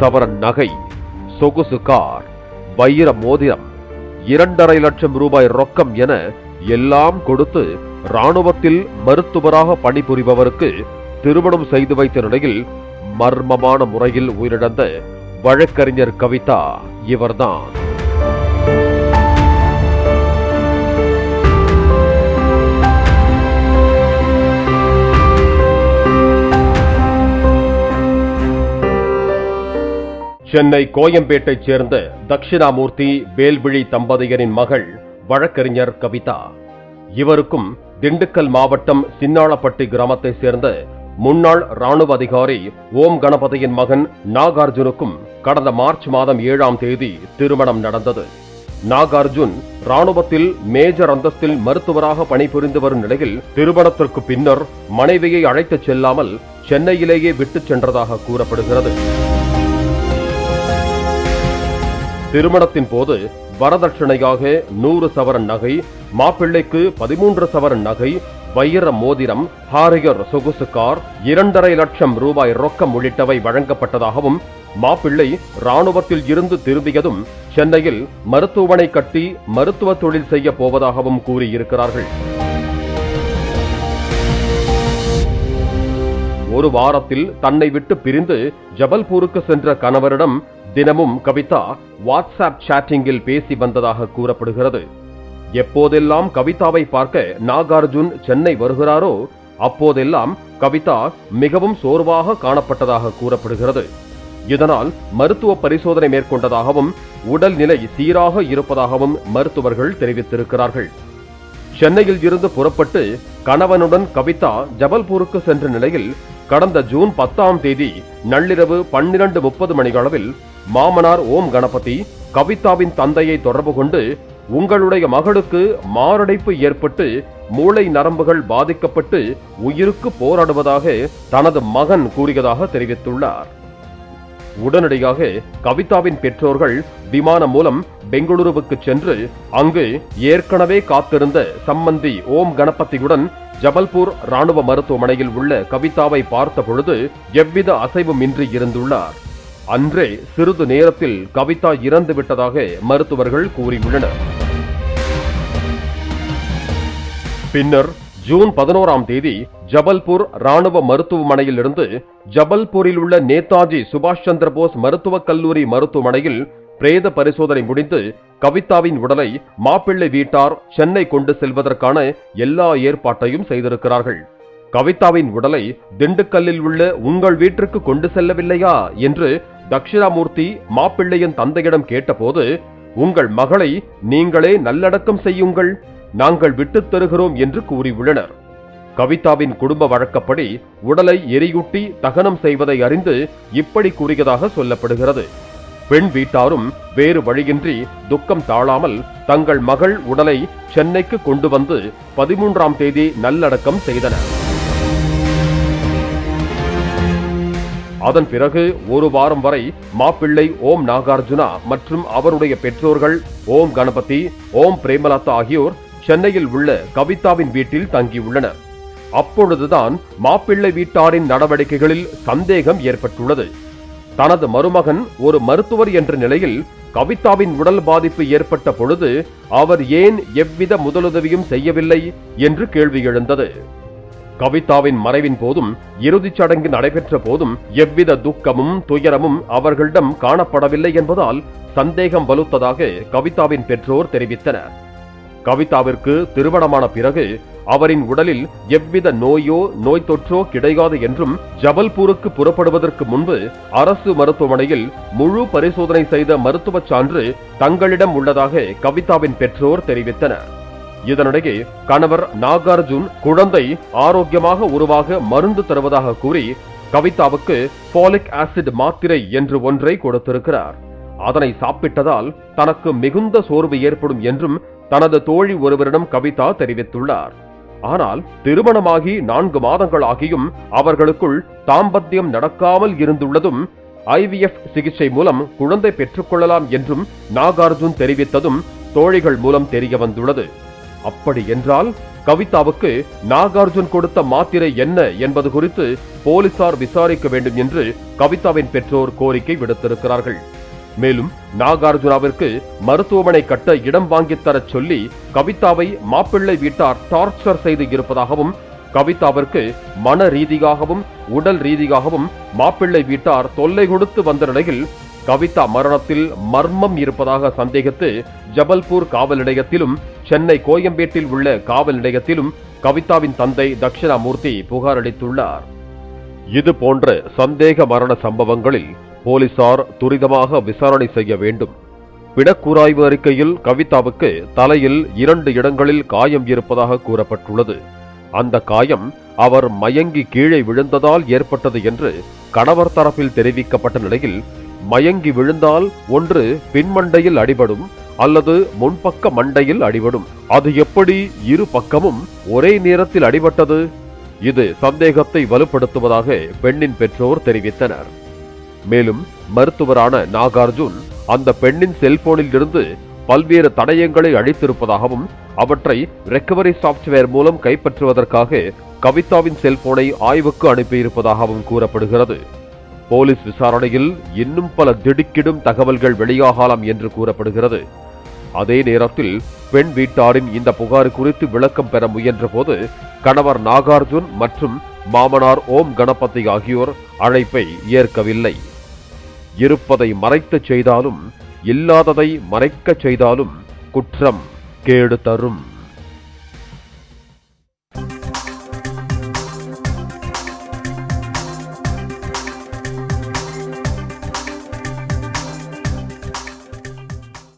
சவரன் நகை சொகுசு கார் வைர மோதிரம் இரண்டரை லட்சம் ரூபாய் ரொக்கம் என எல்லாம் கொடுத்து ராணுவத்தில் மருத்துவராக பணிபுரிபவருக்கு திருமணம் செய்து வைத்த நிலையில் மர்மமான முறையில் உயிரிழந்த வழக்கறிஞர் கவிதா இவர்தான். சென்னை கோயம்பேட்டைச் சேர்ந்த தட்சிணாமூர்த்தி வேல்விழி தம்பதியரின் மகள் வழக்கறிஞர் கவிதா. இவருக்கும் திண்டுக்கல் மாவட்டம் சின்னாளப்பட்டி கிராமத்தைச் சேர்ந்த முன்னாள் ராணுவ அதிகாரி ஓம் கணபதியின் மகன் நாகார்ஜுனுக்கும் கடந்த மார்ச் மாதம் ஏழாம் தேதி திருமணம் நடந்தது. நாகார்ஜுன் ராணுவத்தில் மேஜர் அந்தஸ்தில் மருத்துவராக பணிபுரிந்து வரும் நிலையில் திருமணத்திற்கு பின்னர் மனைவியை அழைத்துச் செல்லாமல் சென்னையிலேயே விட்டுச் சென்றதாக கூறப்படுகிறது. திருமணத்தின் போது வரதட்சணையாக நூறு சவரன் நகை மாப்பிள்ளைக்கு பதிமூன்று சவரன் நகை வைர மோதிரம் ஹாரியர் சொகுசு கார் இரண்டரை லட்சம் ரூபாய் ரொக்கம் உள்ளிட்டவை வழங்கப்பட்டதாகவும் மாப்பிள்ளை ராணுவத்தில் இருந்து திரும்பியதும் சென்னையில் மருத்துவமனை கட்டி மருத்துவ தொழில் செய்ய போவதாகவும் கூறியிருக்கிறார்கள். ஒரு வாரத்தில் தன்னை விட்டு பிரிந்து ஜபல்பூருக்கு சென்ற கணவரிடம் தினமும் கவிதா வாட்ஸ்அப் சாட்டிங்கில் பேசி வந்ததாக கூறப்படுகிறது. எப்போதெல்லாம் கவிதாவை பார்க்க நாகார்ஜுன் சென்னை வருகிறாரோ அப்போதெல்லாம் கவிதா மிகவும் சோர்வாக காணப்பட்டதாக கூறப்படுகிறது. இதனால் மருத்துவ பரிசோதனை மேற்கொண்டதாகவும் உடல்நிலை சீராக இருப்பதாகவும் மருத்துவர்கள் தெரிவித்திருக்கிறார்கள். சென்னையில் இருந்து புறப்பட்டு கணவனுடன் கவிதா ஜபல்பூருக்கு சென்ற நிலையில் கடந்த ஜூன் பத்தாம் தேதி நள்ளிரவு பன்னிரண்டு முப்பது மணியளவில் மாமனார் ஓம் கணபதி கவிதாவின் தந்தையை தொடர்பு கொண்டு உங்களுடைய மகளுக்கு மாரடைப்பு ஏற்பட்டு மூளை நரம்புகள் பாதிக்கப்பட்டு உயிருக்கு போராடுவதாக தனது மகன் கூறியதாக தெரிவித்துள்ளார். உடனடியாக கவிதாவின் பெற்றோர்கள் விமானம் மூலம் பெங்களூருவுக்கு சென்று அங்கு ஏற்கனவே காத்திருந்த சம்பந்தி ஓம் கணபதியுடன் ஜபல்பூர் ராணுவ மருத்துவமனையில் உள்ள கவிதாவை பார்த்த பொழுது எவ்வித அசைவுமின்றி இருந்துள்ளார். அன்றே சிறிது நேரத்தில் கவிதா இறந்து விட்டதாக மருத்துவர்கள் கூறியுள்ளனர். பின்னர் ஜூன் பதினோராம் தேதி ஜபல்பூர் ராணுவ மருத்துவமனையிலிருந்து ஜபல்பூரில் உள்ள நேதாஜி சுபாஷ் சந்திர போஸ் மருத்துவக் கல்லூரி மருத்துவமனையில் பிரேத பரிசோதனை முடிந்து கவிதாவின் உடலை மாப்பிள்ளை வீட்டார் சென்னை கொண்டு செல்வதற்கான எல்லா ஏற்பாட்டையும் செய்திருக்கிறார்கள். கவிதாவின் உடலை திண்டுக்கல்லில் உள்ள உங்கள் வீட்டிற்கு கொண்டு செல்லவில்லையா? என்று தக்ஷிணாமூர்த்தி மாப்பிள்ளையின் தந்தையிடம் கேட்டபோது உங்கள் மகளை நீங்களே நல்லடக்கம் செய்யுங்கள் நாங்கள் விட்டுத் தருகிறோம் என்று கூறியுள்ளனர். கவிதாவின் குடும்ப வழக்கப்படி உடலை எரியூட்டி தகனம் செய்வதை அறிந்து இப்படி கூறியதாக சொல்லப்படுகிறது. பெண் வீட்டாரும் வேறு வழியின்றி துக்கம் தாழாமல் தங்கள் மகள் உடலை சென்னைக்கு கொண்டு வந்து பதிமூன்றாம் தேதி நல்லடக்கம் செய்தனர். அதன் பிறகு ஒரு வாரம் வரை மாப்பிள்ளை ஓம் நாகார்ஜுனா மற்றும் அவருடைய பெற்றோர்கள் ஓம் கணபதி ஓம் பிரேமலதா ஆகியோர் சென்னையில் உள்ள கவிதாவின் வீட்டில் தங்கியுள்ளனர். அப்பொழுதுதான் மாப்பிள்ளை வீட்டாரின் நடவடிக்கைகளில் சந்தேகம் ஏற்பட்டுள்ளது. தனது மருமகன் ஒரு மருத்துவர் என்ற நிலையில் கவிதாவின் உடல் பாதிப்பு ஏற்பட்ட பொழுது அவர் ஏன் எவ்வித முதலுதவியும் செய்யவில்லை என்று கேள்வி எழுந்தது. கவிதாவின் மறைவின் போதும் இறுதிச் சடங்கு நடைபெற்ற போதும் எவ்வித துக்கமும் துயரமும் அவர்களிடம் காணப்படவில்லை என்பதால் சந்தேகம் வலுத்ததாக கவிதாவின் பெற்றோர் தெரிவித்தனர். கவிதாவிற்கு திருமணமான பிறகு அவரின் உடலில் எவ்வித நோயோ நோய் தொற்றோ கிடையாது என்றும் ஜபல்பூருக்கு புறப்படுவதற்கு முன்பு அரசு மருத்துவமனையில் முழு பரிசோதனை செய்த மருத்துவச் சான்று தங்களிடம் உள்ளதாக கவிதாவின் பெற்றோர் தெரிவித்தனர். இதனிடையே கணவர் நாகார்ஜுன் குழந்தை ஆரோக்கியமாக உருவாக மருந்து தருவதாக கூறி கவிதாவுக்கு போலிக் ஆசிட் மாத்திரை என்று ஒன்றை கொடுத்திருக்கிறார். அதனை சாப்பிட்டதால் தனக்கு மிகுந்த சோர்வு ஏற்படும் என்றும் தனது தோழி ஒருவரிடம் கவிதா தெரிவித்துள்ளார். ஆனால் திருமணமாகி நான்கு மாதங்களாகியும் அவர்களுக்குள் தாம்பத்தியம் நடக்காமல் இருந்துள்ளதும் ஐவிஎஃப் சிகிச்சை மூலம் குழந்தை பெற்றுக்கொள்ளலாம் என்றும் நாகார்ஜுன் தெரிவித்ததும் தோழிகள் மூலம் தெரிய வந்துள்ளது. அப்படி என்றால் கவிதாவுக்கு நாகார்ஜுன் கொடுத்த மாத்திரை என்ன என்பது குறித்து போலீசார் விசாரிக்க வேண்டும் என்று கவிதாவின் பெற்றோர் கோரிக்கை விடுத்திருக்கிறார்கள். மேலும் நாகார்ஜுனாவிற்கு மருத்துவமனை கட்ட இடம் வாங்கித் தரச் சொல்லி கவிதாவை மாப்பிள்ளை வீட்டார் டார்ச்சர் செய்து இருப்பதாகவும் கவிதாவிற்கு மன ரீதியாகவும் உடல் ரீதியாகவும் மாப்பிள்ளை வீட்டார் தொல்லை கொடுத்து வந்த நிலையில் கவிதா மரணத்தில் மர்மம் இருப்பதாக சந்தேகித்து ஜபல்பூர் காவல் நிலையத்திலும் சென்னை கோயம்பேட்டில் உள்ள காவல் நிலையத்திலும் கவிதாவின் தந்தை தட்சிணாமூர்த்தி புகார் அளித்துள்ளார். இது போன்ற சந்தேக மரண சம்பவங்களில் போலீசார் துரிதமாக விசாரணை செய்ய வேண்டும். பிணக்கூராய்வு அறிக்கையில் கவிதாவுக்கு தலையில் இரண்டு இடங்களில் காயம் இருப்பதாக கூறப்பட்டுள்ளது. அந்த காயம் அவர் மயங்கி கீழே விழுந்ததால் ஏற்பட்டது என்று கணவர் தரப்பில் தெரிவிக்கப்பட்ட நிலையில் மயங்கி விழுந்தால் ஒன்று பின்மண்டையில் அடிபடும் அல்லது முன்பக்க மண்டையில் அடிபடும். அது எப்படி இரு பக்கமும் ஒரே நேரத்தில் அடிபட்டது? இது சந்தேகத்தை வலுப்படுத்துவதாக பெண்ணின் பெற்றோர் தெரிவித்தனர். மேலும் மருத்துவரான நாகார்ஜுன் அந்த பெண்ணின் செல்போனில் இருந்து பல்வேறு தடயங்களை அழித்திருப்பதாகவும் அவற்றை ரெக்கவரி சாப்ட்வேர் மூலம் கைப்பற்றுவதற்காக கவிதாவின் செல்போனை ஆய்வுக்கு அனுப்பியிருப்பதாகவும் கூறப்படுகிறது. போலீஸ் விசாரணையில் இன்னும் பல திடுக்கிடும் தகவல்கள் வெளியாகலாம் என்று கூறப்படுகிறது. அதே நேரத்தில் பெண் வீட்டாரின் இந்த புகார் குறித்து விளக்கம் பெற முயன்றபோது கணவர் நாகார்ஜுன் மற்றும் மாமனார் ஓம் கணபதி ஆகியோர் அழைப்பை ஏற்கவில்லை. இருப்பதை மறைத்துச் செய்தாலும் இல்லாததை மறைக்கச் செய்தாலும் குற்றம் கேடு தரும்.